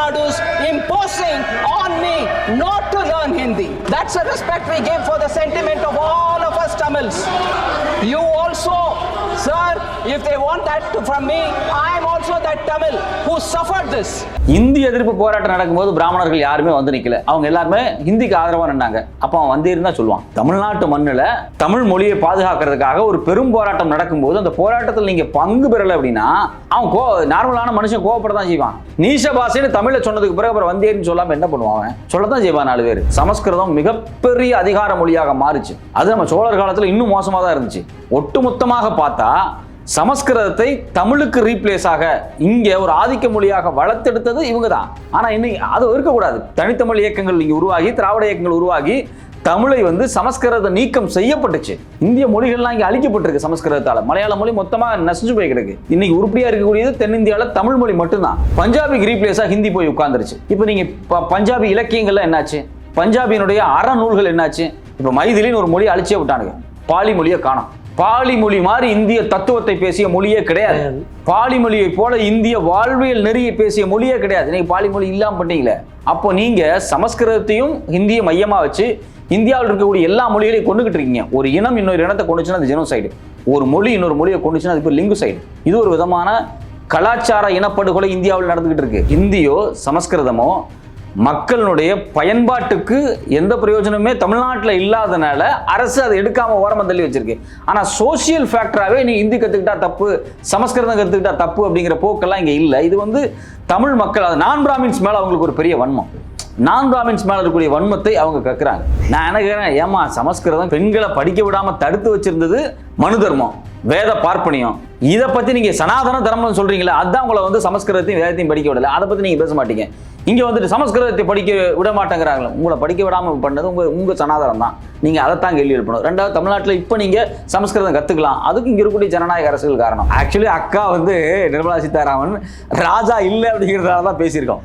Imposing on me not to learn Hindi. That's a respect we give for the sentiment of all of us Tamils. You also, sir, if they want that from me, I am Hindi எதிர்ப்பு போராட்டம் நடக்கும்போது பிராமணர்கள் யாருமே வந்து நிக்கல. அவங்க எல்லாருமே ஹிந்திக்கு ஆதரவா நின்னாங்க. அப்ப அவன் வந்து இருந்தா சொல்லுவான். தமிழ்நாட்டு மண்ணுல தமிழ் மொழியை பாதுகாக்கிறதுக்காக ஒரு பெரும் போராட்டம் நடக்கும்போது அந்த போராட்டத்தில் நீங்க பங்கு பெறல அப்படின்னா அவன் கோ நார்மலான மனுஷன் கோவப்பட தான் செய்வான். நீஷ பாஷைன்னு தமிழ்ல சொன்னதுக்கு பிறகு அப்புறம் வந்தேன்னு சொல்லாம என்ன பண்ணுவான் அவன்? சொல்லத்தான் செய்வான் நாலு பேர். சமஸ்கிருதம் மிகப்பெரிய அதிகார மொழியாக மாறுச்சு. அது நம்ம சோழர் காலத்துல இன்னும் மோசமா தான் இருந்துச்சு. ஒட்டுமொத்தமாக பார்த்தா சமஸ்கிருதத்தை தமிழுக்கு ரீப்ளேஸ் ஆக இங்கே ஒரு ஆதிக்க மொழியாக வளர்த்தெடுத்தது இவங்க தான் ஆனால் இன்னைக்கு அது இருக்கக்கூடாது. தனித்தமிழ் இயக்கங்கள் இங்கே உருவாகி திராவிட இயக்கங்கள் உருவாகி தமிழை வந்து சமஸ்கிருத நீக்கம் செய்யப்பட்டுச்சு. இந்திய மொழிகள்லாம் இங்கே அழிக்கப்பட்டிருக்கு சமஸ்கிருதத்தால். மலையாள மொழி மொத்தமாக நசிஞ்சு போய் கிடக்கு இன்னைக்கு உருப்படியாக இருக்கக்கூடியது தென்னிந்தியாவில் தமிழ் மொழி மட்டும்தான். பஞ்சாபிக்கு ரீப்ளேஸாக ஹிந்தி போய் உட்காந்துருச்சு இப்போ நீங்கள் இப்போ பஞ்சாபி இலக்கியங்கள்லாம் என்னாச்சு? பஞ்சாபியினுடைய அறநூல்கள் என்னாச்சு? இப்போ மைதிலின்னு ஒரு மொழி அழிச்சே விட்டானுங்க. பாலி மொழியை காணோம். பாலி மொழி மாதிரி இந்திய தத்துவத்தை பேசிய மொழியே கிடையாது. பாலி மொழியை போல இந்திய வாழ்வியல் நெறியை பேசிய மொழியே கிடையாது. நீங்க பாலி மொழி இல்லாம பண்ணீங்களே அப்போ நீங்க சமஸ்கிருதத்தையும் ஹிந்தியை மையமா வச்சு இந்தியாவில் இருக்கக்கூடிய எல்லா மொழிகளையும் கொண்டுகிட்டு இருக்கீங்க. ஒரு இனம் இன்னொரு இனத்தை கொண்டுச்சுன்னா அது ஜெனோசைடு ஒரு மொழி இன்னொரு மொழியை கொண்டுச்சுன்னா அது லிங்கு சைடு இது ஒரு விதமான கலாச்சார இனப்படுகொலை இந்தியாவில் நடந்துகிட்டு இருக்கு. இந்தியோ சமஸ்கிருதமோ மக்களுடைய பயன்பாட்டுக்கு எந்த பிரயோஜனமே தமிழ்நாட்டில் இல்லாதனால அரசு அதை எடுக்காமல் ஓரமாக தள்ளி வச்சிருக்கு. ஆனால் சோசியல் ஃபேக்டராகவே நீ இந்தி கற்றுக்கிட்டா தப்பு சமஸ்கிருதம் கற்றுக்கிட்டா தப்பு அப்படிங்கிற போக்கெல்லாம் இங்கே இல்லை. இது வந்து தமிழ் மக்கள் அது நான் பிராமின்ஸ் மேலே அவங்களுக்கு ஒரு பெரிய வன்மம். நான் பிராமின்ஸ் மேலே இருக்கக்கூடிய வன்மத்தை அவங்க கற்கிறாங்க நான் என்ன கேட்கிறேன் ஏமா சமஸ்கிருதம் பெண்களை படிக்க விடாமல் தடுத்து வச்சிருந்தது மனு தர்மம் வேத பார்ப்பனியம். இதை பத்தி நீங்க சனாதன தர்மம்னு சொல்றீங்களா அதான் உங்களை வந்து சமஸ்கிருதத்தையும் வேதத்தையும் படிக்க விடல. அதை பத்தி நீங்க பேச மாட்டீங்க. இங்க வந்துட்டு சமஸ்கிருதத்தை படிக்க விட மாட்டேங்கிறாங்களே உங்களை படிக்க விடாம பண்ணது உங்க உங்க சனாதனம் தான். நீங்க அதைத்தான் கேள்வி எழுப்பணும். ரெண்டாவது தமிழ்நாட்டில் இப்போ நீங்க சமஸ்கிருதம் கத்துக்கலாம். அதுக்கு இங்க இருக்கக்கூடிய ஜனநாயக அரசுகள் காரணம். ஆக்சுவலி அக்கா வந்து நிர்மலா சீதாராமன் ராஜா இல்லை அப்படிங்கிறதால தான் பேசியிருக்கோம்.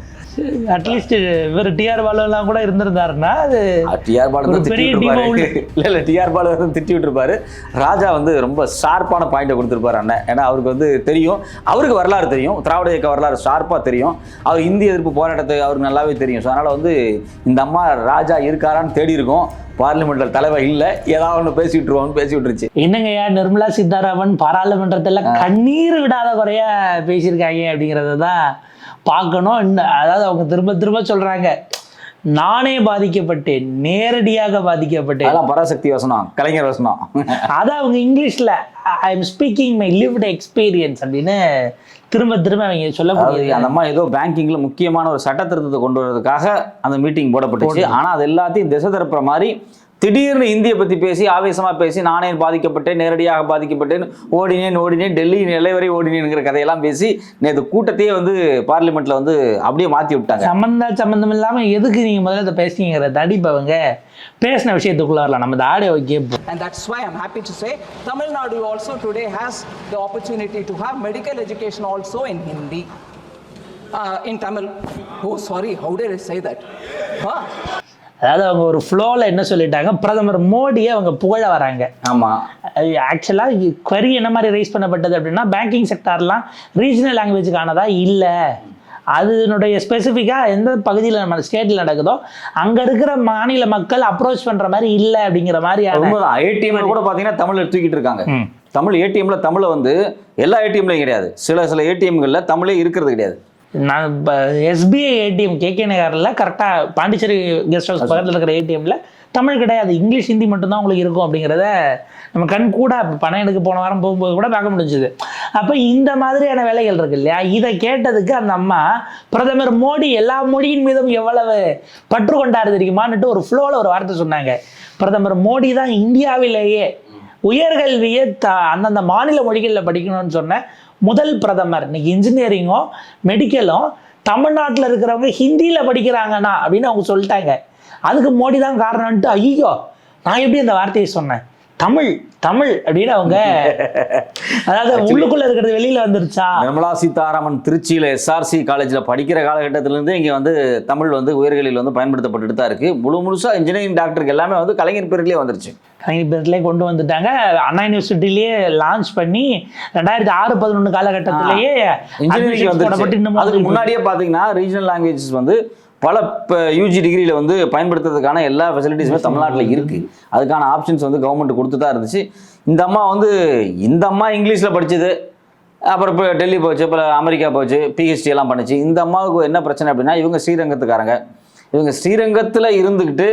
அட்லீஸ்ட் இவர் டிஆர் பாலுலாம் கூட இருந்திருந்தாருன்னா அது டிஆர் பாலு திட்டி. இல்ல இல்ல டிஆர் பாலு வந்து திட்டி விட்டுருப்பாரு ராஜா வந்து ரொம்ப ஷார்ப்பான பாயிண்ட்டை கொடுத்துருப்பாரு அண்ணன். ஏன்னா அவருக்கு வந்து தெரியும். அவருக்கு வரலாறு தெரியும். திராவிட இயக்க வரலாறு ஷார்ப்பா தெரியும். அவர் இந்திய எதிர்ப்பு போராட்டத்தை அவருக்கு நல்லாவே தெரியும். ஸோ அதனால வந்து இந்த அம்மா ராஜா இருக்காரான்னு தேடி இருக்கும். பார்லிமெண்ட்ல தலைவர் இல்லை. ஏதாவது ஒன்று பேசி விட்டுருவான்னு பேசி விட்டுருச்சு என்னங்கய்யா நிர்மலா சீதாராமன் பாராளுமன்றத்துல கண்ணீர் விடாத குறையா பேசியிருக்காங்க அப்படிங்கிறத தான் பார்க்கணும். இன்னும் அதாவது அவங்க திரும்ப திரும்ப சொல்றாங்க. நானே பாதிக்கப்பட்டேன். நேரடியாக பாதிக்கப்பட்டேன். அதெல்லாம் பராசக்தி வசனம் கலைஞர் வசனம். அதை அவங்க இங்கிலீஷ்ல I am speaking my lived experience அப்படின்னு திரும்ப திரும்ப அவங்க அதாவது சொல்லக்கூடிய அந்த அம்மா ஏதோ பேங்கிங்ல முக்கியமான ஒரு சட்ட திருத்தத்தை கொண்டு வரதுக்காக அந்த மீட்டிங் போடப்பட்டுச்சு. ஆனா அது எல்லாத்தையும் திசை திருப்புற மாதிரி திடீர்னு இந்தியை பத்தி பேசி ஆவேசமா பேசி நானே பாதிக்கப்பட்டேன் நேரடியாக பாதிக்கப்பட்டேன் ஓடினேன் ஓடினேன் டெல்லி நிலை வரை ஓடினேங்கிற கதையெல்லாம் பேசி நேற்று கூட்டத்தையே வந்து பார்லிமெண்ட்ல வந்து அப்படியே மாத்தி விட்டாங்க. சம்மந்தா சம்மந்தம் இல்லாம எதுக்கு நீங்க முதல்ல இதை பேசுனீங்கிற தடிப்பவங்க பேசின விஷயத்துக்குள்ள வரலாம். நம்ம இந்த ஆடியோ கேட்போம் And that's why I'm happy to say Tamil Nadu also today has the opportunity to have medical education also in Hindi. Uh, in Tamil. Oh, sorry, how did அதாவது அவங்க ஒரு ஃப்ளோவில் என்ன சொல்லிட்டாங்க? பிரதமர் மோடியை அவங்க புகழ வராங்க. ஆமா. ஆக்சுவலாக query என்ன மாதிரி ரைஸ் பண்ணப்பட்டது அப்படின்னா பேங்கிங் செக்டார்லாம் ரீஜனல் லாங்குவேஜுக்கானதா இல்லை. அதனுடைய ஸ்பெசிஃபிக்காக எந்த பகுதியில் நம்ம ஸ்டேட்டில் நடக்குதோ அங்கே இருக்கிற மாநில மக்கள் அப்ரோச் பண்ணுற மாதிரி இல்லை அப்படிங்கிற மாதிரியான உண்மைதான். ஏடிஎம்ல கூட பாத்தீங்கன்னா தமிழ் தூக்கிட்டு இருக்காங்க. தமிழ் ஏடிஎம்ல தமிழை வந்து எல்லா ஏடிஎம்லையும் கிடையாது. சில சில ஏடிஎம்கள்ல தமிழே இருக்கிறது கிடையாது. நான் இப்போ எஸ்பிஐ ஏடிஎம் கேகே நகரில் கரெக்டாக பாண்டிச்சேரி கெஸ்ட் ஹவுஸ் பக்கத்தில் இருக்கிற ஏடிஎம்ல தமிழ் கிடையாது இங்கிலீஷ் ஹிந்தி மட்டும்தான் உங்களுக்கு இருக்கும் அப்படிங்கிறத நம்ம கண் கூட பணம் எடுக்க போன வாரம் போகும்போது கூட பார்க்க முடிஞ்சுது. அப்போ இந்த மாதிரியான வேலைகள் இருக்கு இல்லையா? இதை கேட்டதுக்கு அந்த அம்மா பிரதமர் மோடி எல்லா மொழியின் மீதும் எவ்வளவு பற்று கொண்டாரு தெரியுமான்னுட்டு ஒரு ஃப்ளோவில் ஒரு வார்த்தை சொன்னாங்க. பிரதமர் மோடி தான் இந்தியாவிலேயே உயர்கல்வியை த அந்தந்த மாநில மொழிகளில் படிக்கணும்னு சொன்ன முதல் பிரதமர். இன்னைக்கு இன்ஜினியரிங்கும் மெடிக்கலும் தமிழ்நாட்டில் இருக்கிறவங்க ஹிந்தியில் படிக்கிறாங்கண்ணா அப்படின்னு அவங்க சொல்லிட்டாங்க. அதுக்கு மோடி தான் காரணம்ன்ட்டு ஐயோ நான் எப்படி அந்த வார்த்தையை சொன்னேன்? தமிழ் தமிழ். அப்படின்னு அவங்க அதாவது உள்ளுக்குள்ள இருக்கிறது வெளியில வந்துருச்சா? நிர்மலா சீதாராமன் திருச்சியில் எஸ்ஆர்சி காலேஜில் படிக்கிற காலகட்டத்திலேருந்து இங்கே வந்து தமிழ் வந்து உயர்கல்வியில் வந்து பயன்படுத்தப்பட்டுட்டு தான் இருக்குது முழு முழுசாக இன்ஜினியரிங் டாக்டருக்கு எல்லாமே வந்து கலைஞர் பேர்லேயே வந்துருச்சு. கலைஞர் பேர்லேயே கொண்டு வந்துட்டாங்க. அண்ணா யூனிவர்சிட்டிலேயே லான்ச் பண்ணி ரெண்டாயிரத்தி ஆறு பதினொன்று காலகட்டத்திலேயே இன்ஜினியரிங் இன்னமும் அதுக்கு முன்னாடியே பார்த்தீங்கன்னா ரீஜனல் லாங்குவேஜஸ் வந்து பல யூஜி டிகிரியில் வந்து பயன்படுத்துறதுக்கான எல்லா ஃபெசிலிட்டிஸுமே தமிழ்நாட்டில் இருக்குது அதுக்கான ஆப்ஷன்ஸ் வந்து கவர்மெண்ட் கொடுத்து தான் இருந்துச்சு. இந்த அம்மா வந்து இந்த அம்மா இங்கிலீஷில் படித்தது அப்புறம் இப்போ டெல்லி போச்சு அப்புறம் அமெரிக்கா போச்சு பிஹெச்டி எல்லாம் பண்ணுச்சு. இந்த அம்மாவுக்கு என்ன பிரச்சனை அப்படின்னா இவங்க ஸ்ரீரங்கத்துக்காரங்க. இவங்க ஸ்ரீரங்கத்தில் இருந்துக்கிட்டு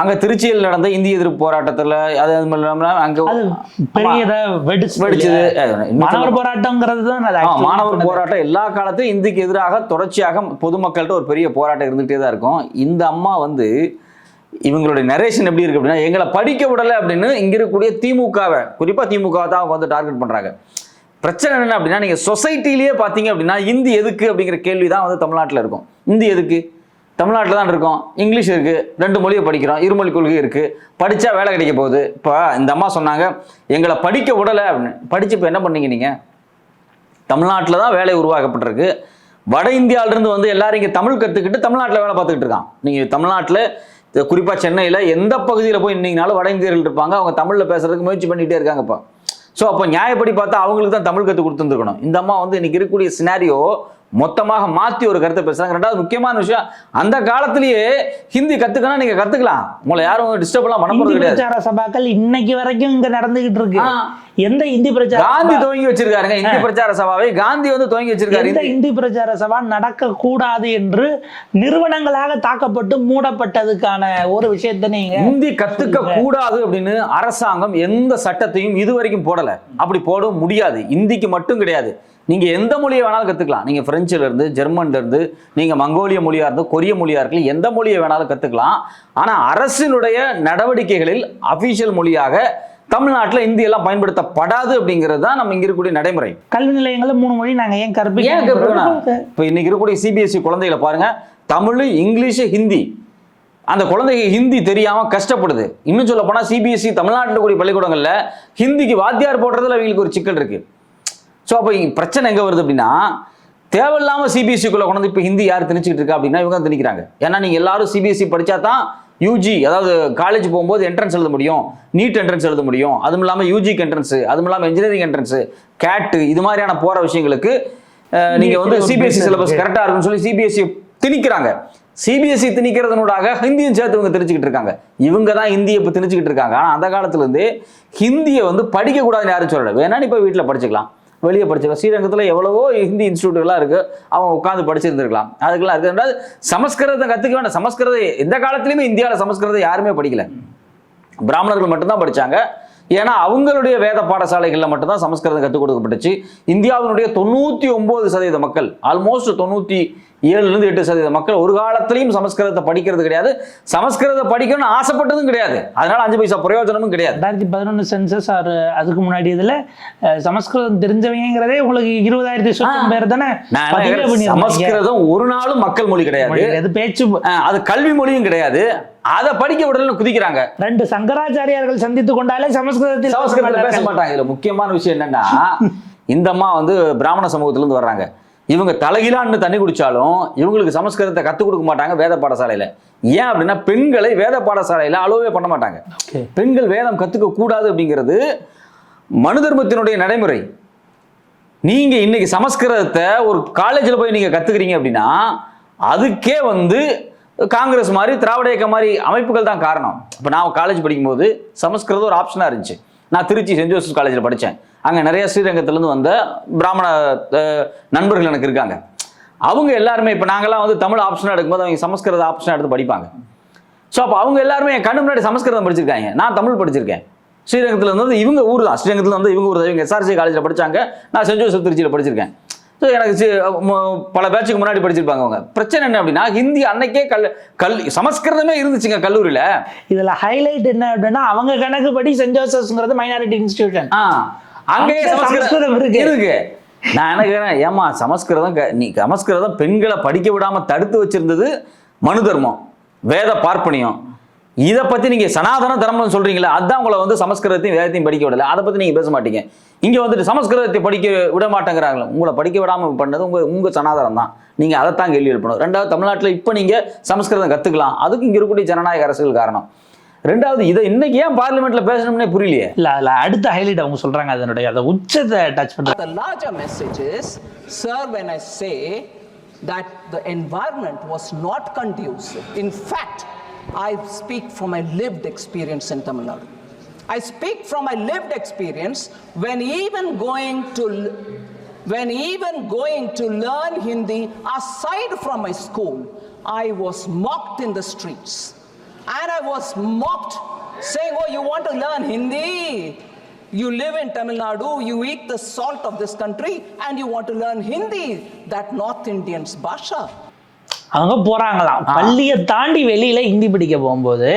அங்கே திருச்சியில் நடந்த இந்திய எதிர்ப்பு போராட்டத்தில் அது இல்லாமல் அங்கே அது பெரிய இதை வெடிச்சு வெடிச்சது மாணவர் போராட்டங்கிறது தான் மாணவர். போராட்டம் எல்லா காலத்தையும் இந்திக்கு எதிராக தொடர்ச்சியாக பொதுமக்கள்கிட்ட ஒரு பெரிய போராட்டம் இருந்துகிட்டே தான் இருக்கும். இந்த அம்மா வந்து இவங்களுடைய நரேஷன் எப்படி இருக்கு அப்படின்னா எங்களை படிக்க விடலை அப்படின்னு இங்க இருக்கக்கூடிய திமுகவை குறிப்பா திமுகவை தான் அவங்க வந்து டார்கெட் பண்றாங்க. பிரச்சனை என்ன அப்படின்னா நீங்க சொசைட்டிலேயே பார்த்தீங்க அப்படின்னா இந்தி எதுக்கு அப்படிங்கிற கேள்வி தான் வந்து தமிழ்நாட்டில் இருக்கும். இந்தி எதுக்கு? தமிழ்நாட்டில் தான் இருக்கோம். இங்கிலீஷ் இருக்குது ரெண்டு மொழியை படிக்கிறோம். இருமொழி கொள்கை இருக்குது படித்தா வேலை கிடைக்க போகுது. இப்போ இந்த அம்மா சொன்னாங்க எங்களை படிக்க விடலை அப்படின்னு. படித்து இப்போ என்ன பண்ணீங்க நீங்கள் தமிழ்நாட்டில் தான் வேலை உருவாக்கப்பட்டிருக்கு. வட இந்தியாவிலிருந்து வந்து எல்லாரும் இங்கே தமிழ் கற்றுக்கிட்டு தமிழ்நாட்டில் வேலை பார்த்துக்கிட்டு இருக்கான் நீங்கள் தமிழ்நாட்டில் குறிப்பாக சென்னையில் எந்த பகுதியில் போய் நின்னீங்கனாலும் வட இந்தியர்கள் இருப்பாங்க. அவங்க தமிழில் பேசுறதுக்கு முயற்சி பண்ணிகிட்டே இருக்காங்க இப்போ. ஸோ அப்போ நியாயப்படி பார்த்தா அவங்களுக்கு தான் தமிழ் கற்றுக் கொடுத்துருக்கணும் இந்த அம்மா வந்து இன்றைக்கி இருக்கக்கூடிய சினாரியோ மொத்தமாக மாற்றி ஒரு கருத்தை பேசுறாங்க. ரெண்டாவது முக்கியமான விஷயம் அந்த காலத்திலேயே ஹிந்தி கற்றுக்கணும் நீங்கள் கற்றுக்கலாம் உங்களை யாரும் டிஸ்டர்ப் எல்லாம் பண்ண போகிறது கிடையாது. சபாக்கள் இன்னைக்கு வரைக்கும் இங்க நடந்துகிட்டு இருக்கு. எந்த இந்தி பிரச்சார காந்தி துவங்கி வச்சிருக்காருங்க இந்தி பிரச்சார சபாவை காந்தி வந்து துவங்கி வச்சிருக்காரு. எந்த இந்தி பிரச்சார சபா நடக்க கூடாது என்று நிறுவனங்களாக தாக்கப்பட்டு மூடப்பட்டதுக்கான ஒரு விஷயத்தை நீங்க இந்தி கத்துக்க கூடாது அப்படின்னு அரசாங்கம் எந்த சட்டத்தையும் இதுவரைக்கும் போடல. அப்படி போட முடியாது. இந்திக்கு மட்டும் கிடையாது. நீங்க எந்த மொழியை வேணாலும் கத்துக்கலாம். நீங்க பிரெஞ்சுல இருந்து ஜெர்மன்ல இருந்து நீங்க மங்கோலிய மொழியா இருந்து கொரிய மொழியா இருக்கலாம் எந்த மொழியை வேணாலும் கத்துக்கலாம். ஆனா அரசினுடைய நடவடிக்கைகளில் அபிஷியல் மொழியாக தமிழ்நாட்டில் இந்தி எல்லாம் பயன்படுத்தப்படாது அப்படிங்கிறது தான் நம்ம இங்க இருக்கக்கூடிய நடைமுறை. கல்வி நிலையங்கள்ல மூணு மொழி நாங்க ஏன் ஏன் கற்பிக்க கற்பிக்கணும் இப்போ இன்னைக்கு இருக்கக்கூடிய சிபிஎஸ்சி குழந்தைகளை பாருங்க. தமிழ் இங்கிலீஷ் ஹிந்தி. அந்த குழந்தைங்க ஹிந்தி தெரியாம கஷ்டப்படுது. இன்னும் சொல்ல போனா சிபிஎஸ்சி தமிழ்நாட்டில் கூடிய பள்ளிக்கூடங்கள்ல ஹிந்திக்கு வாத்தியார் போடுறதுல அவங்களுக்கு ஒரு சிக்கல் இருக்கு. ஸோ அப்போ பிரச்சனை எங்க வருது அப்படின்னா தேவையில்லாம சிபிஎஸ்சிக்குள்ள கொண்டு வந்து இப்போ ஹிந்தி யார் திணிச்சிட்டு இருக்கா அப்படின்னா இவங்க திணிக்கிறாங்க. ஏன்னா நீங்க எல்லாரும் சிபிஎஸ்சி படிச்சா தான் யூஜி அதாவது காலேஜ் போகும்போது என்ட்ரன்ஸ் எழுத முடியும் நீட் என்ட்ரன்ஸ் எழுத முடியும். அதுவும் இல்லாமல் யூஜிக்கு என்ட்ரன்ஸ் அதுவும் இல்லாமல் இன்ஜினியரிங் என்ட்ரன்ஸ் கேட்டு இது மாதிரியான போற விஷயங்களுக்கு அஹ், நீங்க வந்து சிபிஎஸ்சி சிலபஸ் கரெக்டாக இருக்குன்னு சொல்லி சிபிஎஸ்சி திணிக்கிறாங்க. சிபிஎஸ்சி திணிக்கிறதுனூடாக ஹிந்தியும் சேர்த்து இவங்க திணிச்சுக்கிட்டு இருக்காங்க. இவங்க தான் ஹிந்தியை இப்போ திணிச்சுக்கிட்டு இருக்காங்க. ஆனால் அந்த காலத்துல இருந்தே ஹிந்தியை வந்து படிக்கக்கூடாதுன்னு யாரும் சொல்லலை. வேணா நீ போய் வீட்டில் படிச்சுக்கலாம். வெளியே படிச்சுக்கலாம் ஸ்ரீரங்கத்தில் எவ்வளவோ ஹிந்தி இன்ஸ்டியூட்டுகள்லாம் இருக்குது அவன் உட்காந்து படிச்சிருந்துருக்கலாம். அதுக்கெல்லாம் இருக்குது என்றால் சமஸ்கிருதத்தை கற்றுக்க வேண்டாம். சமஸ்கிருதம் எந்த காலத்துலையுமே இந்தியாவில் சமஸ்கிருதம் யாருமே படிக்கல. பிராமணர்கள் மட்டும்தான் படித்தாங்க ஏன்னா அவங்களுடைய வேத பாடசாலைகளில் மட்டும்தான் சமஸ்கிருதம் கற்றுக் கொடுக்கப்பட்டுச்சு. இந்தியாவினுடைய தொண்ணூற்றி ஒம்பது சதவீத மக்கள் ஆல்மோஸ்ட் தொண்ணூற்றி ஏழுலேருந்து எட்டு சதவீத மக்கள் ஒரு காலத்திலையும் சமஸ்கிருதத்தை படிக்கிறது கிடையாது. சமஸ்கிருதத்தை படிக்கணும்னு ஆசைப்பட்டதும் கிடையாது. அதனால அஞ்சு பைசா பிரயோஜனமும் கிடையாது. ரெண்டாயிரத்தி பதினொன்று சென்சஸ் ஆர் அதுக்கு முன்னாடி இதுல சமஸ்கிருதம் தெரிஞ்சவங்கிறதே உங்களுக்கு இருபதாயிரத்தி சொச்சம் பேர் தானே. சமஸ்கிருதம் ஒரு நாளும் மக்கள் மொழி கிடையாது. அது பேச்சு அது கல்வி மொழியும் கிடையாது. அதை படிக்க விடலன்னு குதிக்கிறாங்க. ரெண்டு சங்கராச்சாரியார்கள் சந்தித்து கொண்டாலே சமஸ்கிருதத்தில் சமஸ்கிருதத்தில் பேச மாட்டாங்க. இதுல முக்கியமான விஷயம் என்னன்னா இந்த அம்மா வந்து பிராமண சமூகத்துல இருந்து வர்றாங்க. இவங்க தலைகிலான்னு தண்ணி குடிச்சாலும் இவங்களுக்கு சமஸ்கிருதத்தை கற்றுக் கொடுக்க மாட்டாங்க வேத பாடசாலையில. ஏன் அப்படின்னா பெண்களை வேத பாடசாலையில அலோவே பண்ண மாட்டாங்க. பெண்கள் வேதம் கத்துக்க கூடாது அப்படிங்கிறது மனு தர்மத்தினுடைய நடைமுறை. நீங்க இன்னைக்கு சமஸ்கிருதத்தை ஒரு காலேஜில் போய் நீங்க கத்துக்கிறீங்க அப்படின்னா அதுக்கே வந்து காங்கிரஸ் மாதிரி திராவிட இயக்கம் மாதிரி அமைப்புகள் தான் காரணம். இப்போ நான் காலேஜ் படிக்கும்போது சமஸ்கிருதம் ஒரு ஆப்ஷனாக இருந்துச்சு. நான் திருச்சி சென்ட் ஜோசப் காலேஜில் படித்தேன் அங்கே நிறைய ஸ்ரீரங்கத்துலேருந்து வந்த பிராமண நண்பர்கள் எனக்கு இருக்காங்க. அவங்க எல்லாருமே இப்போ நாங்கெல்லாம் வந்து தமிழ் ஆப்ஷனாக எடுக்கும்போது அவங்க சமஸ்கிருத ஆப்ஷனாக எடுத்து படிப்பாங்க. ஸோ அப்போ அவங்க எல்லாருமே என் கண்ணு முன்னாடி சமஸ்கிருதம் படிச்சிருக்காங்க. நான் தமிழ் படிச்சிருக்கேன். ஸ்ரீரங்கத்தில் வந்து இவங்க ஊர் தான். ஸ்ரீரங்கத்தில் வந்து இவங்க ஊர் தான். இவங்க எஸ்ஆர்சி காலேஜில் படிச்சாங்க. நான் சென்ட் ஜோசப் திருச்சியில் படிச்சிருக்கேன். ஸோ எனக்கு பல பேட்சுக்கு முன்னாடி படிச்சிருப்பாங்க அவங்க. பிரச்சனை என்ன அப்படின்னா ஹிந்தி அன்னைக்கே கல் கல் சமஸ்கிருதமே இருந்துச்சுங்க கல்லூரியில். இதுல ஹைலைட் என்ன அப்படின்னா அவங்க கணக்குப்படி சென்ட் ஜோசப்ஸ்ங்கிறது மைனாரிட்டி இன்ஸ்டிடியூஷன் ஆ. அங்கேயே அங்க சமஸ்கிருதம் இருக்கு. இருக்கு. நான் என்ன கேட்குறேன் ஏமா சமஸ்கிருதம் நீ சமஸ்கிருதம் பெண்களை படிக்க விடாம தடுத்து வச்சிருந்தது மனு தர்மம் வேத பார்ப்பனியம். இதை பத்தி நீங்க சனாதன தர்மம் சொல்றீங்களா அதான் உங்களை வந்து சமஸ்கிருதத்தையும் வேதத்தையும் படிக்க விடல. அதை பத்தி நீங்க பேச மாட்டீங்க. இங்க வந்துட்டு சமஸ்கிருதத்தை படிக்க விட மாட்டேங்கிறாங்களே உங்களை படிக்க விடாம பண்ணது உங்க உங்க சனாதனம் தான். நீங்க அதைத்தான் கேள்வி எழுப்பணும் ரெண்டாவது தமிழ்நாட்டில் இப்போ நீங்க சமஸ்கிருதம் கத்துக்கலாம். அதுக்கு இங்க இருக்கக்கூடிய ஜனநாயக அரசுகள் காரணம். ரெண்டாவது இதை இன்னைக்கு ஏன் பார்லிமெண்ட்ல பேசணும்னே புரியலையே இல்ல அதுல அடுத்த ஹைலைட் அவங்க சொல்றாங்க அதனுடைய அந்த உச்சத்தை touch The larger message is, sir, when I say that the environment was not conducive, in fact, I speak from my lived experience in Tamil Nadu. I speak from my lived experience when even going to when even going to learn Hindi aside from my school, I was mocked in the streets. And I was mocked saying, Oh, you want to learn Hindi? You live in Tamil Nadu, you eat the salt of this country, and you want to learn Hindi, that North Indians' Basha. அவங்க போறாங்களாம். பள்ளியை தாண்டி வெளியில ஹிந்தி படிக்க போகும்போது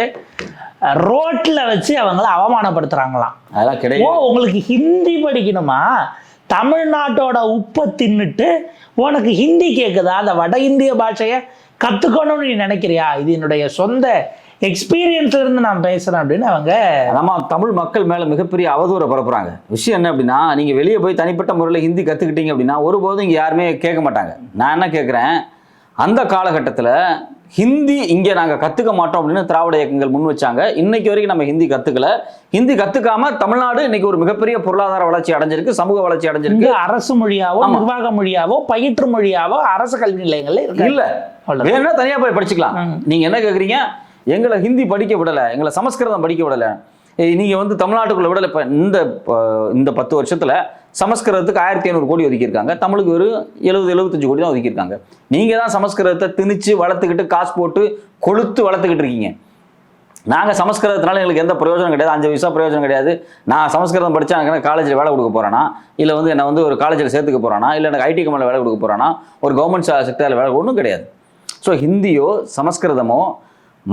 ரோட்ல வச்சு அவங்கள அவமானப்படுத்துறாங்களாம். அதெல்லாம் ஓ கிடையாது உங்களுக்கு ஹிந்தி படிக்கணுமா? தமிழ்நாட்டோட உப்பை தின்னுட்டு உனக்கு ஹிந்தி கேக்குதா? அந்த வட இந்திய பாஷையை கத்துக்கணும்னு நீ நினைக்கிறியா? இது என்னுடைய சொந்த எக்ஸ்பீரியன்ஸ்ல இருந்து நான் பேசுறேன் அப்படின்னு அவங்க நம்ம தமிழ் மக்கள் மேல மிகப்பெரிய அவதூறை பரப்புறாங்க. விஷயம் என்ன அப்படின்னா நீங்க வெளியே போய் தனிப்பட்ட முறையில் ஹிந்தி கத்துக்கிட்டீங்க அப்படின்னா ஒருபோதும் இங்க யாருமே கேட்க மாட்டாங்க. நான் என்ன கேட்குறேன்? அந்த காலகட்டத்தில் ஹிந்தி இங்கே நாங்கள் கற்றுக்க மாட்டோம் அப்படின்னு திராவிட இயக்கங்கள் முன் வச்சாங்க. இன்னைக்கு வரைக்கும் நம்ம ஹிந்தி கற்றுக்கல ஹிந்தி கற்றுக்காம தமிழ்நாடு இன்னைக்கு ஒரு மிகப்பெரிய பொருளாதார வளர்ச்சி அடைஞ்சிருக்கு சமூக வளர்ச்சி அடைஞ்சிருக்கு. அரசு மொழியாவோ. நிர்வாக மொழியாவோ பயிற்று மொழியாவோ அரசு கல்வி நிலையங்கள்ல இல்ல. வேணும்னா தனியா போய் படிச்சுக்கலாம். ம். நீங்க என்ன கேக்குறீங்க? எங்களை ஹிந்தி படிக்க விடலை எங்களை சமஸ்கிருதம் படிக்க விடலை. நீங்கள் வந்து தமிழ்நாட்டுக்குள்ள விடலை இப்போ இந்த இந்த பத்து வருஷத்தில் சமஸ்கிருதத்துக்கு ஆயிரத்தி ஐநூறு கோடி ஒதுக்கியிருக்காங்க. தமிழுக்கு ஒரு எழுபது எழுபத்தஞ்சு கோடி தான் ஒதுக்கியிருக்காங்க. நீங்கள் தான் சமஸ்கிருதத்தை திணிச்சு வளர்த்துக்கிட்டு காசு போட்டு கொளுத்து வளர்த்துக்கிட்டு இருக்கீங்க. நாங்கள் சமஸ்கிருதத்தினால எங்களுக்கு எந்த பிரயோஜனம் கிடையாது. அஞ்சு வயசாக பிரயோஜனம் கிடையாது. நான் சமஸ்கிருதம் படித்தா எனக்கு காலேஜில் வேலை கொடுக்க போகிறேனா இல்லை வந்து என்னை வந்து ஒரு காலேஜில் சேர்த்துக்க போகிறானா இல்லை எனக்கு ஐடி கம்பெனியில் வேலை கொடுக்க போகிறானா ஒரு கவர்மெண்ட் செக்டரில் வேலை ஒன்றும் கிடையாது. ஸோ ஹிந்தியோ சமஸ்கிருதமோ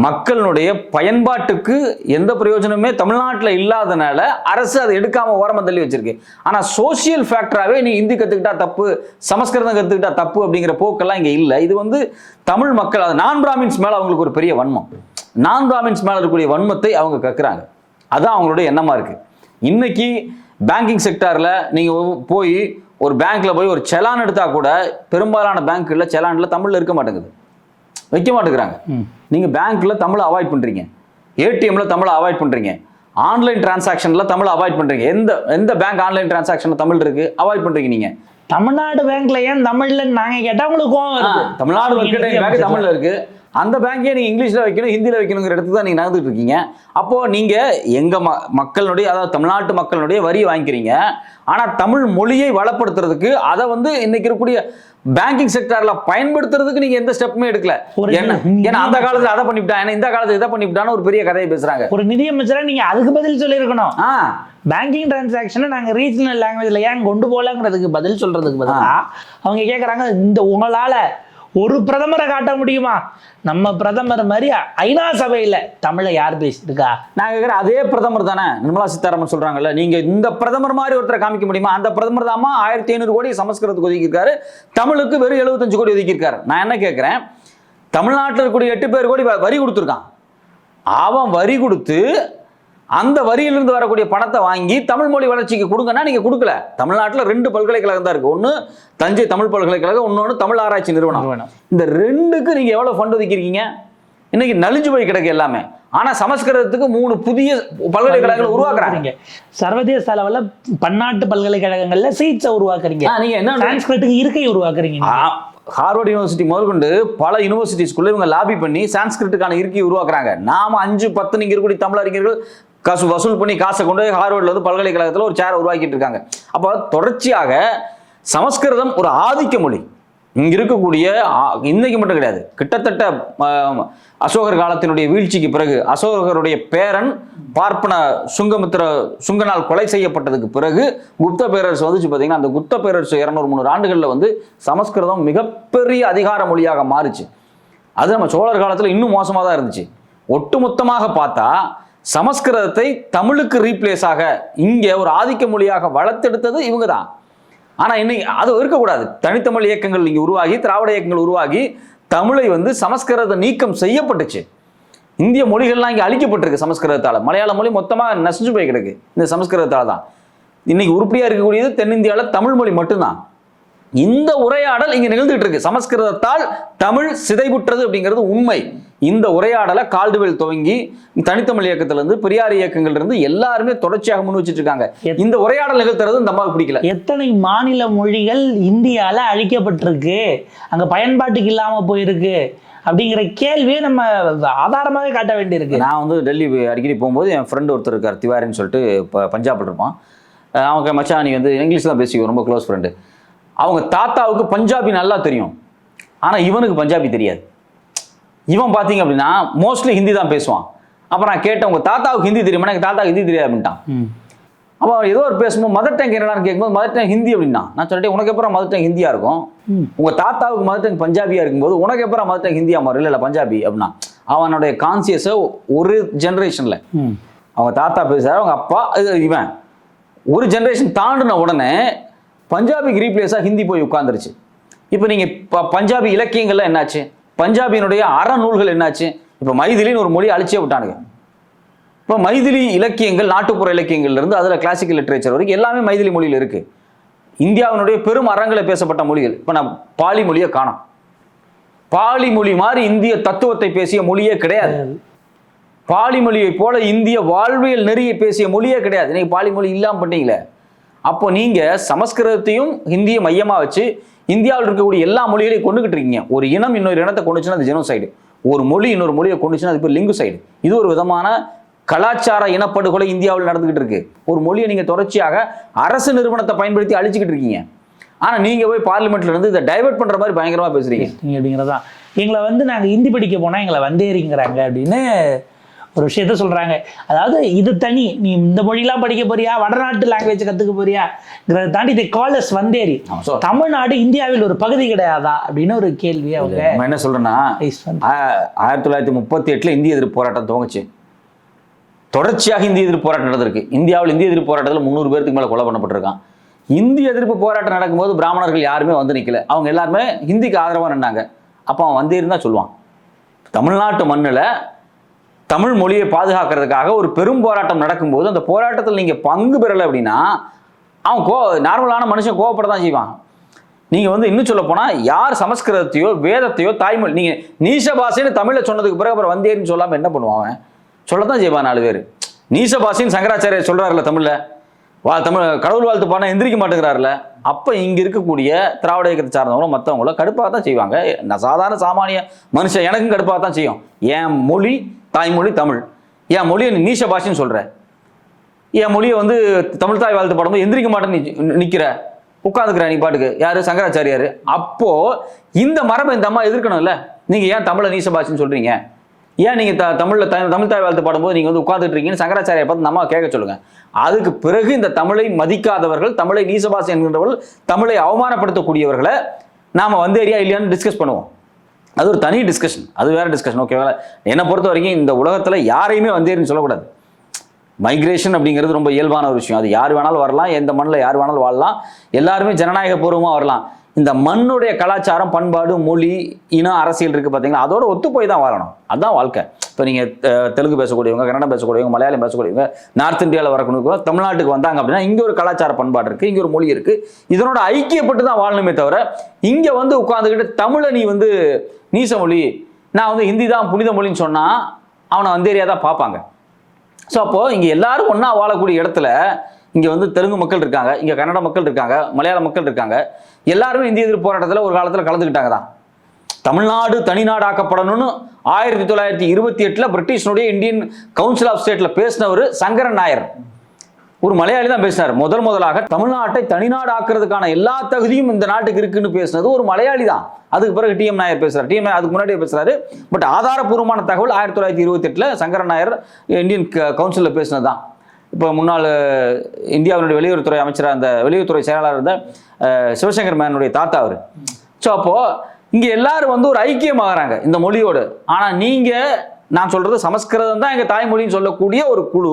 மக்களுடைய பயன்பாட்டுக்கு எந்த பிரயோஜனமே தமிழ்நாட்டில் இல்லாதனால அரசு அதை எடுக்காம ஓரமாக தள்ளி வச்சிருக்கு. ஆனால் சோஷியல் ஃபேக்டராகவே நீ இந்தி கற்றுக்கிட்டா தப்பு சமஸ்கிருதம் கற்றுக்கிட்டா தப்பு அப்படிங்கிற போக்கெல்லாம் இங்கே இல்லை. இது வந்து தமிழ் மக்கள் அது நான் பிராமின்ஸ் மேலே அவங்களுக்கு ஒரு பெரிய வன்மம். நான் பிராமின்ஸ் மேலே இருக்கக்கூடிய வன்மத்தை அவங்க கற்கிறாங்க அதுதான் அவங்களுடைய எண்ணமாக இருக்குது இன்னைக்கு பேங்கிங் செக்டாரில் நீங்கள் போய் ஒரு பேங்க்கில் போய் ஒரு செலான் எடுத்தால் கூட பெரும்பாலான பேங்க்கில் செலானில் தமிழில் இருக்க மாட்டேங்குது. வைக்க மாட்டேங்கிறாங்க. நீங்க பேங்க்ல தமிழை அவாய்ட் பண்றீங்க. ஏடிஎம்ல தமிழை அவாய்ட் பண்றீங்க. ஆன்லைன் டிரான்சாக்ஷன்ல தமிழை அவாய்ட் பண்றீங்க. எந்த எந்த பேங்க் ஆன்லைன் டிரான்சாக்ஷன்ல தமிழ் இருக்கு அவாய்ட் பண்றீங்க நீங்க. தமிழ்நாடு பேங்க்ல ஏன் தமிழ்ல நாங்க கேட்டா உங்களுக்கு தமிழ்நாடு பேங்க் தமிழ்ல இருக்கு. அந்த பேங்கே நீங்க இங்கிலீஷ்ல வைக்கணும் ஹிந்தியில வைக்கணுங்கிற இடத்துக்கு தான் நீங்க நடந்துட்டு இருக்கீங்க. அப்போ நீங்க எங்க ம மக்களுடைய அதாவது தமிழ்நாட்டு மக்களுடைய வரியை வாங்கிக்கிறீங்க. ஆனா தமிழ் மொழியை வளப்படுத்துறதுக்கு அதை வந்து இன்னைக்கு இருக்கக்கூடிய பேங்கிங் செக்டர்ல பயன்படுத்துறதுக்கு நீங்க எந்த ஸ்டெப்புமே எடுக்கல. ஒரு என்ன? ஏன்னா அந்த காலத்துல அதை பண்ணிவிட்டான் இந்த காலத்துல இதை பண்ணிவிட்டான்னு ஒரு பெரிய கதையை பேசுறாங்க. ஒரு நிதியமைச்சரா நீங்க அதுக்கு பதில் சொல்லியிருக்கணும். பேங்கிங் டிரான்சாக்ஷனை நாங்க ரீஜனல் லாங்குவேஜ்ல ஏன் கொண்டு போகலங்கிறதுக்கு பதில் சொல்றதுக்கு பதிலா அவங்க கேக்குறாங்க இந்த உங்களால ஒரு பிரதமரை காட்ட முடியுமா? நம்ம பிரதமர் மாதிரி ஐநா சபையில் தமிழை யார் பேசியிருக்கா? நான் கேட்குறேன் அதே பிரதமர் தானே? நிர்மலா சீதாராமன் சொல்கிறாங்கல்ல நீங்கள் இந்த பிரதமர் மாதிரி ஒருத்தரை காமிக்க முடியுமா? அந்த பிரதமர் தாமா ஆயிரத்தி ஐநூறு கோடி சமஸ்கிருதத்துக்கு ஒதுக்கியிருக்காரு. தமிழுக்கு வெறும் எழுபத்தஞ்சு கோடி ஒதுக்கியிருக்காரு. நான் என்ன கேட்குறேன் தமிழ்நாட்டில் இருக்கக்கூடிய எட்டு பேர் கோடி வ- வரி கொடுத்துருக்கான். அவன் வரி கொடுத்து அந்த வரியிலிருந்து வரக்கூடிய பணத்தை வாங்கி தமிழ் மொழி வளர்ச்சிக்கு கொடுங்கன்னா நீங்க கொடுக்கல. தமிழ்நாட்டில் ரெண்டு பல்கலைக்கழகம் தான் இருக்கு. ஒன்று தஞ்சை தமிழ் பல்கலைக்கழகம் இன்னொன்று தமிழ் ஆராய்ச்சி நிறுவனம். இந்த ரெண்டுக்கு நீங்க எவ்வளவு ஃபண்ட் ஒதுக்கியிருக்கீங்க? இன்னைக்கு நலிஞ்சு போய் கிடக்கு எல்லாமே. ஆனா சமஸ்கிருதத்துக்கு மூணு புதிய பல்கலைக்கழகங்களை உருவாக்குறாங்க. சர்வதேச அளவுல பன்னாட்டு பல்கலைக்கழகங்கள்ல சீட்ஸை உருவாக்குறீங்க. நீங்க என்ன சான்ஸ்கிரிட்டுக்கு இருக்கை உருவாக்குறீங்க ஹார்வர்ட் யூனிவர்சிட்டி முதற்கொண்டு பல யூனிவர்சிட்டிஸ்குள்ள இவங்க லாபி பண்ணி சான்ஸ்கிரிட்டுக்கான இருக்கையை உருவாக்குறாங்க. நாம அஞ்சு பத்து நீங்க இருக்கக்கூடிய தமிழ் அறிஞர்கள் காசு வசூல் பண்ணி காசை கொண்டு போய் ஹார்வர்ட்ல வந்து பல்கலைக்கழகத்தில் ஒரு சேரை உருவாக்கிட்டு இருக்காங்க. அப்போ தொடர்ச்சியாக சமஸ்கிருதம் ஒரு ஆதிக்க மொழி. இங்க இருக்கக்கூடிய ஆ, இன்னைக்கு மட்டும் கிடையாது. கிட்டத்தட்ட அசோகர் காலத்தினுடைய வீழ்ச்சிக்கு பிறகு அசோகருடைய பேரன் பார்ப்பன சுங்கமித்திர சுங்கனால் கொலை செய்யப்பட்டதுக்கு பிறகு குப்த பேரரசு வந்துச்சு பார்த்தீங்கன்னா அந்த குப்த பேரரசு இரநூறு முந்நூறு ஆண்டுகளில் வந்து சமஸ்கிருதம் மிகப்பெரிய அதிகார மொழியாக மாறுச்சு. அது நம்ம சோழர் காலத்தில் இன்னும் மோசமாக தான் இருந்துச்சு. ஒட்டுமொத்தமாக பார்த்தா சமஸ்கிருதத்தை தமிழுக்கு ரீப்ளேஸ் ஆக இங்கே ஒரு ஆதிக்க மொழியாக வளர்த்தெடுத்தது இவங்க தான் ஆனால் இன்னைக்கு அது இருக்கக்கூடாது. தனித்தமிழ் இயக்கங்கள் இங்கே உருவாகி திராவிட இயக்கங்கள் உருவாகி தமிழை வந்து சமஸ்கிருத நீக்கம் செய்யப்பட்டுச்சு. இந்திய மொழிகள்லாம் இங்கே அழிக்கப்பட்டிருக்கு சமஸ்கிருதத்தால். மலையாள மொழி மொத்தமாக நசிஞ்சு போய் கிடக்கு. இந்த சமஸ்கிருதத்தால் தான். இன்னைக்கு உருப்படியாக இருக்கக்கூடியது தென்னிந்தியாவில் தமிழ் மொழி மட்டும்தான். இந்த உரையாடல் இங்கே நிகழ்ந்துகிட்டு இருக்கு. சமஸ்கிருதத்தால் தமிழ் சிதைவுற்றது அப்படிங்கிறது உண்மை. இந்த உரையாடலை கால்டுவெல் துவங்கி தனித்தமிழ் இயக்கத்துல இருந்து பெரியார் இயக்கங்கள்ல இருந்து எல்லாருமே தொடர்ச்சியாக முன் வச்சிட்டு இருக்காங்க. இந்த உரையாடல் நிகழ்த்துறது இந்த அம்மாவுக்கு பிடிக்கல. எத்தனை மாநில மொழிகள் இந்தியால அழிக்கப்பட்டிருக்கு அங்க பயன்பாட்டுக்கு இல்லாம போயிருக்கு அப்படிங்கிற கேள்வியை நம்ம ஆதாரமாவே காட்ட வேண்டியிருக்கு. நான் வந்து டெல்லி அடிக்கடி போகும்போது என் ஃப்ரெண்டு ஒருத்தர் இருக்கார் திவாரின்னு சொல்லிட்டு இப்போ பஞ்சாப்ல இருப்பான். அவங்க மச்சான் நீ வந்து இங்கிலீஷ் தான் பேசிக்கோ ரொம்ப க்ளோஸ் ஃப்ரெண்டு அவங்க தாத்தாவுக்கு பஞ்சாபி நல்லா தெரியும். ஆனால் இவனுக்கு பஞ்சாபி தெரியாது. இவன் பார்த்தீங்க அப்படின்னா மோஸ்ட்லி ஹிந்தி தான் பேசுவான். அப்போ நான் கேட்டேன் உங்கள் தாத்தாவுக்கு ஹிந்தி தெரியுமா? எனக்கு தாத்தாவுக்கு ஹிந்தி தெரியாது அப்படின்ட்டான். அப்போ அவன் ஏதோ ஒரு பேசும்போது மதர் டங் என்னடான்னு கேட்கும்போது மதர் டங் ஹிந்தி அப்படின்னா நான் சொல்லிட்டேன் உனக்கு எப்பறம் மதர் டங் ஹிந்தியா இருக்கும்? ம். உங்க தாத்தாவுக்கு மதர் டங் பஞ்சாபியா இருக்கும்போது உனக்கு எப்பறம் மதர் டங் ஹிந்தியா மாறும்? இல்லை பஞ்சாபி அப்படின்னா அவனுடைய கான்சியஸை ஒரு ஜென்ரேஷன்ல. அவங்க தாத்தா பேசுறாரு அவங்க அப்பா இது இவன். ஒரு ஜென்ரேஷன் தாண்டின உடனே பஞ்சாபிக்கு ரீப்ளேஸாக ஹிந்தி போய் உட்காந்துருச்சு இப்போ நீங்கள் பஞ்சாபி இலக்கியங்கள்லாம் என்னாச்சு? பஞ்சாபியினுடைய அறநூல்கள் என்னாச்சு? இப்போ மைதிலின்னு ஒரு மொழி அழிச்சே விட்டானுங்க. இப்போ மைதிலி இலக்கியங்கள் நாட்டுப்புற இலக்கியங்கள்லேருந்து அதில் கிளாசிக்கல் லிட்ரேச்சர் வரைக்கும் எல்லாமே மைதிலி மொழியில் இருக்கு. இந்தியாவினுடைய பெரும் அறங்களை பேசப்பட்ட மொழிகள். இப்போ நான் பாலி மொழியை காணோம். பாலி மொழி மாதிரி இந்திய தத்துவத்தை பேசிய மொழியே கிடையாது. பாலி மொழியை போல இந்திய வாழ்வியல் நெறியை பேசிய மொழியே கிடையாது. நீங்கள் பாலி மொழி இல்லாம பண்ணீங்களே. அப்போ நீங்கள் சமஸ்கிருதத்தையும் ஹிந்தியை மையமாக வச்சு இந்தியாவில் இருக்கக்கூடிய எல்லா மொழிகளையும் கொண்டுகிட்டு இருக்கீங்க. ஒரு இனம் இன்னொரு இனத்தை கொண்டுச்சுன்னா அது ஜெனோசைடு ஒரு மொழி இன்னொரு மொழியை கொண்டுச்சுன்னா அது பேர் லிங்குசைடு இது ஒரு விதமான கலாச்சார இனப்படுகொலை இந்தியாவில் நடந்துகிட்டு இருக்கு. ஒரு மொழியை நீங்க தொடர்ச்சியாக அரசு நிறுவனத்தை பயன்படுத்தி அழிச்சுக்கிட்டு இருக்கீங்க. ஆனா நீங்க போய் பார்லிமெண்ட்ல இருந்து இதை டைவர்ட் பண்ற மாதிரி பயங்கரமா பேசுறீங்க. நீங்க அப்படிங்கிறதான் எங்களை வந்து நாங்க ஹிந்தி படிக்க போனா எங்களை வந்தேறிங்கிறாங்க அப்படின்னு ஒரு விஷயத்த சொல்றாங்க. அதாவது இது தனி. நீ இந்த மொழிலாம் படிக்க போறியா? வடநாட்டு லாங்குவேஜ் கத்துக்க போறியாங்கிறத தாண்டி இதை காலஸ் வந்தேரி. தமிழ்நாடு இந்தியாவில் ஒரு பகுதி கிடையாதா? அப்படின்னு ஒரு கேள்வி அவங்க என்ன. ஆ- ஆயிரத்தி தொள்ளாயிரத்தி முப்பத்தி எட்டுல இந்திய எதிர்ப்பு போராட்டம் துவங்குச்சு. தொடர்ச்சியாக இந்திய எதிர்ப்பு போராட்டம் நடந்திருக்கு. இந்தியாவில் இந்திய எதிர்ப்பு போராட்டத்தில் முந்நூறு பேருக்கு மேலே கொலை பண்ணப்பட்டிருக்கான். இந்திய எதிர்ப்பு போராட்டம் நடக்கும்போது பிராமணர்கள் யாருமே வந்து நிற்கல அவங்க எல்லாருமே ஹிந்திக்கு ஆதரவாக நின்னாங்க. அப்போ அவன் வந்து இருந்தா சொல்லுவான். தமிழ்நாட்டு மண்ணில் தமிழ் மொழியை பாதுகாக்கிறதுக்காக ஒரு பெரும் போராட்டம் நடக்கும்போது அந்த போராட்டத்தில் நீங்கள் பங்கு பெறலை அப்படின்னா அவன் கோ நார்மலான மனுஷன் கோவப்பட தான் செய்வான். நீங்கள் வந்து இன்னும் சொல்ல போனால் யார் சமஸ்கிருதத்தையோ வேதத்தையோ தாய்மொழி நீங்கள் நீச பாஷைன்னு தமிழில் சொன்னதுக்கு பிறகு அப்புறம் வந்தேன்னு சொல்லாமல் என்ன பண்ணுவான் அவன்? சொல்லத்தான் செய்வான் நாலு பேர். நீச பாஷைன்னு சங்கராச்சாரியர் சொல்கிறாருல தமிழில். வா தமிழ் கடவுள் வாழ்த்து பாடம் எந்திரிக்க மாட்டேங்கிறாருல அப்போ இங்கே இருக்கக்கூடிய திராவிட இயக்கத்தை சார்ந்தவங்களும் மற்றவங்களும் கடுப்பாக தான் செய்வாங்க. நான் சாதாரண சாமானிய மனுஷன் எனக்கும் கடுப்பாக தான் செய்யும். என் மொழி தாய்மொழி தமிழ். என் மொழியை நீ நீச பாஷைன்னு சொல்கிற என் மொழியை வந்து தமிழ் தாய் வாழ்த்து பாடும்போது எந்திரிக்க மாட்டேன்னு நிற்கிற உட்காந்துக்கிற நீ பாட்டுக்கு. யார்? சங்கராச்சாரியார். அப்போது இந்த மரபை இந்த அம்மா எதிர்க்கணும்ல. நீங்கள் ஏன் தமிழை நீச பாஷைன்னு சொல்கிறீங்க ஏன் நீங்கள் த தமிழில் த- தமிழ் தாய் வாழ்த்து பாடும்போது நீங்கள் வந்து உட்காந்துட்டு இருக்கீங்கன்னு சங்கராச்சாரியை பார்த்து நம்ம கேட்க சொல்லுங்கள் அதுக்கு பிறகு இந்த தமிழை மதிக்காதவர்கள் தமிழை நீச பாஷை என்கின்றவர்கள் தமிழை அவமானப்படுத்தக்கூடியவர்களை நாம் வந்தேரியா இல்லையான்னு டிஸ்கஸ் பண்ணுவோம். அது ஒரு தனி டிஸ்கஷன் அது வேற டிஸ்கஷன் ஓகேவா என்னை பொறுத்த வரைக்கும் இந்த உலகத்துல யாரையுமே வந்தேன்னு சொல்லக்கூடாது. மைக்ரேஷன் அப்படிங்கிறது ரொம்ப இயல்பான ஒரு விஷயம். அது யார் வேணாலும் வரலாம் எந்த மண்ணில் யார் வேணாலும் வாழலாம். எல்லாருமே ஜனநாயக பூர்வமாக வரலாம். இந்த மண்ணுடைய கலாச்சாரம் பண்பாடு மொழி இனம் அரசியல் இருக்குது பார்த்தீங்களா அதோட ஒத்து போய் தான் வாழணும். அதுதான் வாழ்க்கை. இப்போ நீங்கள் தெலுங்கு பேசக்கூடியவங்க கன்னடம் பேசக்கூடியவங்க மலையாளம் பேசக்கூடியவங்க நார்த் இந்தியாவில் வரக்கூடிய தமிழ்நாட்டுக்கு வந்தாங்க அப்படின்னா இங்கே ஒரு கலாச்சார பண்பாடு இருக்குது இங்கே ஒரு மொழி இருக்குது இதனோட ஐக்கியப்பட்டு தான் வாழணுமே தவிர இங்கே வந்து உட்காந்துக்கிட்டு தமிழை நீ வந்து நீச மொழி நான் வந்து ஹிந்தி தான் புனித மொழின்னு சொன்னால் அவனை வந்தேரியா தான் பார்ப்பாங்க. ஸோ அப்போது இங்கே எல்லாரும் ஒன்றா வாழக்கூடிய இடத்துல இங்கே வந்து தெலுங்கு மக்கள் இருக்காங்க இங்கே கன்னட மக்கள் இருக்காங்க மலையாள மக்கள் இருக்காங்க. எல்லாருமே இந்திய எதிர்ப்பு போராட்டத்தில் ஒரு காலத்தில் கலந்துக்கிட்டாங்க தான். தமிழ்நாடு தனிநாடாக்கப்படணும்னு ஆயிரத்தி தொள்ளாயிரத்தி இருபத்தி எட்டில் பிரிட்டிஷனுடைய இந்தியன் கவுன்சில் ஆஃப் ஸ்டேட்டில் பேசினவர் சங்கரன் நாயர். ஒரு மலையாளி தான் பேசினார். முதல் முதலாக தமிழ்நாட்டை தனிநாடு ஆக்குறதுக்கான எல்லா தகுதியும் இந்த நாட்டுக்கு இருக்குன்னு பேசினது ஒரு மலையாளி தான். அதுக்கு பிறகு டிஎம் நாயர் பேசுறாரு. டிஎம் அதுக்கு முன்னாடியே பேசுறாரு. பட் ஆதாரப்பூர்வமான தகவல் ஆயிரத்தி தொள்ளாயிரத்தி இருபத்தி எட்டில் சங்கரன் நாயர் இந்தியன் கவுன்சிலில் பேசினது தான். இப்போ முன்னாள் இந்தியாவினுடைய வெளியுறவுத்துறை அமைச்சராக அந்த வெளியுறவுத்துறை செயலாளர் இருந்த சிவசங்கர் மேனுடைய தாத்தா அவர். ஸோ அப்போது இங்கே எல்லாரும் வந்து ஒரு ஐக்கியமாகறாங்க இந்த மொழியோடு. ஆனால் நீங்கள் நான் சொல்கிறது சமஸ்கிருதம் தான் எங்கள் தாய்மொழின்னு சொல்லக்கூடிய ஒரு குழு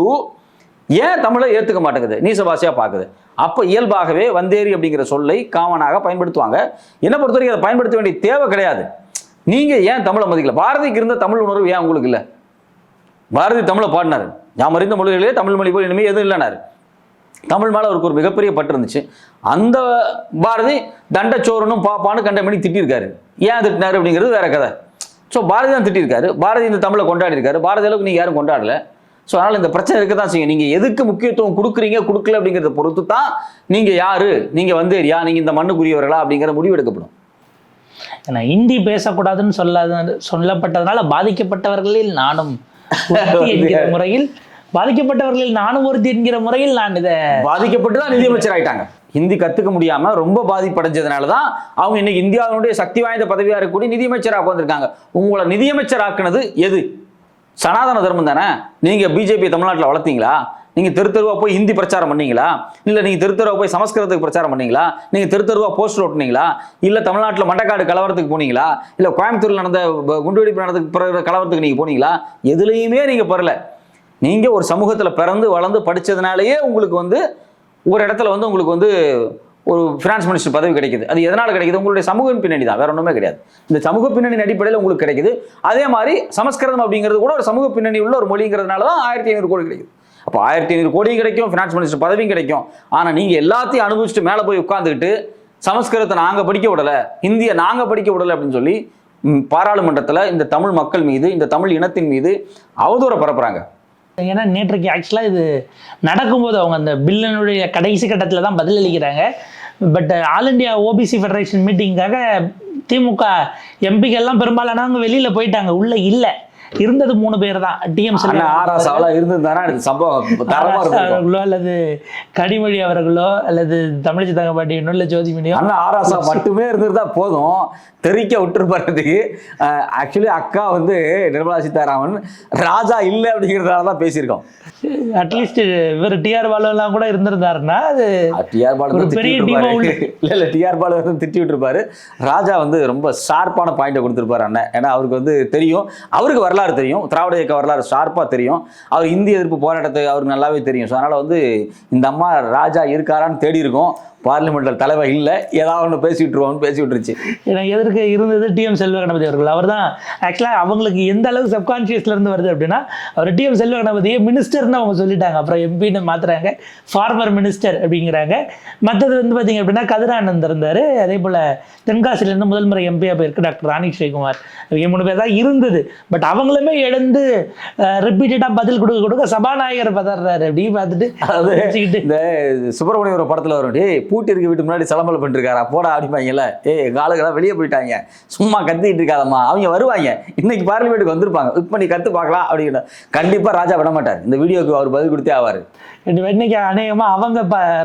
ஏன் தமிழை ஏற்றுக்க மாட்டேங்குது? நீசபாஷையாக பார்க்குது அப்போ இயல்பாகவே வந்தேரி அப்படிங்கிற சொல்லை காமனாக பயன்படுத்துவாங்க. என்னை பொறுத்த வரைக்கும் அதை பயன்படுத்த வேண்டிய தேவை கிடையாது. நீங்கள் ஏன் தமிழை மதிக்கல? பாரதிக்கு இருந்த தமிழ் உணர்வு ஏன் உங்களுக்கு இல்லை? பாரதி தமிழை பாடினார். யாம் அறிந்த மொழிகளே தமிழ் மொழி போல் இனிமேல் எதுவும் இல்லைனாரு. தமிழ் மேலே அவருக்கு ஒரு மிகப்பெரிய பற்று இருந்துச்சு. அந்த பாரதி தண்டச்சோரனும் பாப்பான்னு கண்டமணி திட்டியிருக்காரு ஏன் திட்டினாரு அப்படிங்கிறது வேற கதை. ஸோ பாரதி தான் திட்டியிருக்காரு பாரதி இந்த தமிழை கொண்டாடி இருக்காரு பாரதி அளவுக்கு நீங்கள் யாரும் கொண்டாடல. ஸோ அதனால் இந்த பிரச்சனை இருக்க தான் செய்யும். நீங்கள் எதுக்கு முக்கியத்துவம் கொடுக்குறீங்க கொடுக்கல அப்படிங்கிறத பொறுத்து தான் நீங்கள் யாரு நீங்கள் வந்தேரியா நீங்கள் இந்த மண்ணுக்குரியவர்களா அப்படிங்கிற முடிவு எடுக்கப்படும். ஏன்னா ஹிந்தி பேசக்கூடாதுன்னு சொல்லாத சொல்லப்பட்டதுனால பாதிக்கப்பட்டவர்களில் நானும் முறையில் பாதிக்கப்பட்டவர்களில் நானும் ஒருத்தி என்கிற முறையில் நான் இதை பாதிக்கப்பட்டு தான் நிதியமைச்சர் ஆயிட்டாங்க ஹிந்தி கத்துக்க முடியாம ரொம்ப பாதிப்படைஞ்சதுனால தான் அவங்க இன்னைக்கு இந்தியாவினுடைய சக்தி வாய்ந்த பதவியாக இருக்கக்கூடிய நிதியமைச்சராக உட்காந்துருக்காங்க உங்களை நிதியமைச்சர் ஆக்குனது எது? சனாதன தர்மம் தானே? நீங்க பிஜேபி தமிழ்நாட்டில் வளர்த்தீங்களா? நீங்க தெரு போய் ஹிந்தி பிரச்சாரம் பண்ணீங்களா? இல்ல நீங்க தெரு போய் சமஸ்கிருதத்துக்கு பிரச்சாரம் பண்ணீங்களா? நீங்க தெரு தெருவா போஸ்டர் ஓட்டுனீங்களா? இல்ல தமிழ்நாட்டில் மண்டக்காடு கலவரத்துக்கு போனீங்களா? இல்ல கோயம்புத்தூர்ல நடந்த குண்டுவெடிப்பு நடந்த பிறகு கலவரத்துக்கு நீங்க போனீங்களா? எதுலையுமே நீங்க பரல. நீங்கள் ஒரு சமூகத்தில் பிறந்து வளர்ந்து படித்ததுனாலேயே உங்களுக்கு வந்து ஒரு இடத்துல வந்து உங்களுக்கு வந்து ஒரு ஃபினான்ஸ் மினிஸ்டர் பதவி கிடைக்குது. அது எதனால் கிடைக்குது? உங்களுடைய சமூக பின்னணி தான். வேற ஒன்றுமே கிடையாது. இந்த சமூக பின்னணியின் அடிப்படையில் உங்களுக்கு கிடைக்குது. அதே மாதிரி சமஸ்கிருதம் அப்படிங்கிறது கூட ஒரு சமூக பின்னணி உள்ள ஒரு மொழிங்கிறதுனால தான் ஆயிரத்தி ஐநூறு கோடி கிடைக்குது. அப்போ ஆயிரத்தி ஐநூறு கோடியும் கிடைக்கும் ஃபினான்ஸ் மினிஸ்டர் பதவியும் கிடைக்கும். ஆனால் நீங்கள் எல்லாத்தையும் அனுபவிச்சுட்டு மேலே போய் உட்காந்துக்கிட்டு சமஸ்கிருதத்தை நாங்கள் படிக்க விடலை ஹிந்தியை நாங்கள் படிக்க விடலை அப்படின்னு சொல்லி பாராளுமன்றத்தில் இந்த தமிழ் மக்கள் மீது இந்த தமிழ் இனத்தின் மீது அவதூற பரப்புகிறாங்க ஏன்னா நேற்றுக்கு ஆக்சுவலாக இது நடக்கும்போது அவங்க அந்த பில்லனுடைய கடைசி கட்டத்தில் தான் பதில் அளிக்கிறாங்க but all India OBC federation மீட்டிங்காக DMK எம்பிக்கெல்லாம் பெரும்பாலானவங்க வெளியில் போயிட்டாங்க. உள்ளே இல்லை. இருந்தது மூணு பேர் தான். டிஎம் ஆராசாவெல்லாம் இருந்திருந்தாரா இது சம்பவம் அல்லது கனிமொழி அவர்களோ அல்லது தமிழிசை தங்கப்பாட்டியனோ இல்லை ஜோதிமணியோ? அண்ணா ஆராசா மட்டுமே இருந்திருந்தா போதும். தெரிக்க விட்டுருப்பாரு. ஆக்சுவலி அக்கா வந்து நிர்மலா சீதாராமன் ராஜா இல்லை அப்படிங்கிறதால தான் பேசியிருக்கோம். அட்லீஸ்ட் இவர் டிஆர் பாலுலாம் கூட இருந்திருந்தாருன்னா அது டிஆர் பாலு பெரிய இல்ல இல்ல டிஆர் பாலு வந்து திட்டி விட்டுருப்பாரு ராஜா வந்து ரொம்ப ஷார்ப்பான பாயிண்ட்டை கொடுத்துருப்பாரு அண்ணன். ஏன்னா அவருக்கு வந்து தெரியும். அவருக்கு வரலாறு தெரியும். திராவிட இயக்க வரலாறு ஷார்ப்பாக தெரியும். அவர் இந்திய எதிர்ப்பு போராட்டத்தை அவருக்கு நல்லாவே தெரியும். ஸோ அதனால் வந்து இந்த அம்மா ராஜா இருக்காரான்னு தேடி இருக்கோம் பார்லிமெண்ட்ல தலைவர் இல்லை ஏதாவது ஒன்று பேசி விட்டுருவோம்னு பேசி விட்டுருச்சு எனக்கு எதிர்க்க இருந்தது டிஎம் செல்வ கணபதி அவர்கள். அவர் தான் ஆக்சுவலாக அவங்களுக்கு எந்த அளவுக்கு சப்கான்ஷியஸ்ல இருந்து வருது அப்படின்னா அவர் டிஎம் செல்வ கணபதியை மினிஸ்டர்னு அவங்க சொல்லிட்டாங்க. அப்புறம் எம்பின்னு மாத்துறாங்க ஃபார்மர் மினிஸ்டர் அப்படிங்கிறாங்க. மற்றது வந்து பார்த்தீங்க அப்படின்னா கதிரானந்த் இருந்தார். அதே போல் தென்காசிலேருந்து முதல் முறை எம்பியாக போயிருக்கு டாக்டர் ராணி ஸ்ரீகுமார். இவங்க மூணு பேர் தான் இருந்தது. பட் அவங்களுமே எழுந்து ரிப்பீட்டடாக பதில் கொடுக்க கொடுக்க சபாநாயகர் பதறாரு அப்படி பார்த்துட்டு அதாவது வச்சுக்கிட்டு இந்த சுப்பிரமணியம் படத்துல வரும் பூட்டி இருக்க வீட்டு முன்னாடி சிலம்பல் பண்ணிருக்காரா போடா அடிப்பாங்கல்ல ஏய் எங்க ஆளுங்கெல்லாம் வெளியே போயிட்டாங்க. சும்மா கத்திட்டு இருக்காதம்மா. அவங்க வருவாங்க. இன்னைக்கு பார்லிமெண்ட்டுக்கு வந்திருப்பாங்க. இப்போ நீ கத்து பார்க்கலாம் அப்படின்னு கண்டிப்பா ராஜா விட மாட்டார். இந்த வீடியோக்கு அவர் பதில் கொடுத்தே ஆவார். இன்னைக்கு அநேகமாக அவங்க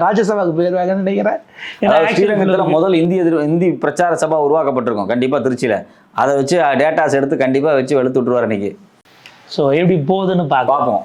ராஜ்யசபாவுக்கு போயிடுவாங்கன்னு நினைக்கிறேன். ஸ்ரீரங்கத்தில் முதல் இந்திய எதிர் இந்தி பிரச்சார சபா உருவாக்கப்பட்டிருக்கும். கண்டிப்பா திருச்சியில. அதை வச்சு டேட்டாஸ் எடுத்து கண்டிப்பா வச்சு வெளுத்து விட்டுருவார் இன்னைக்கு. ஸோ எப்படி போகுதுன்னு பார்ப்போம்.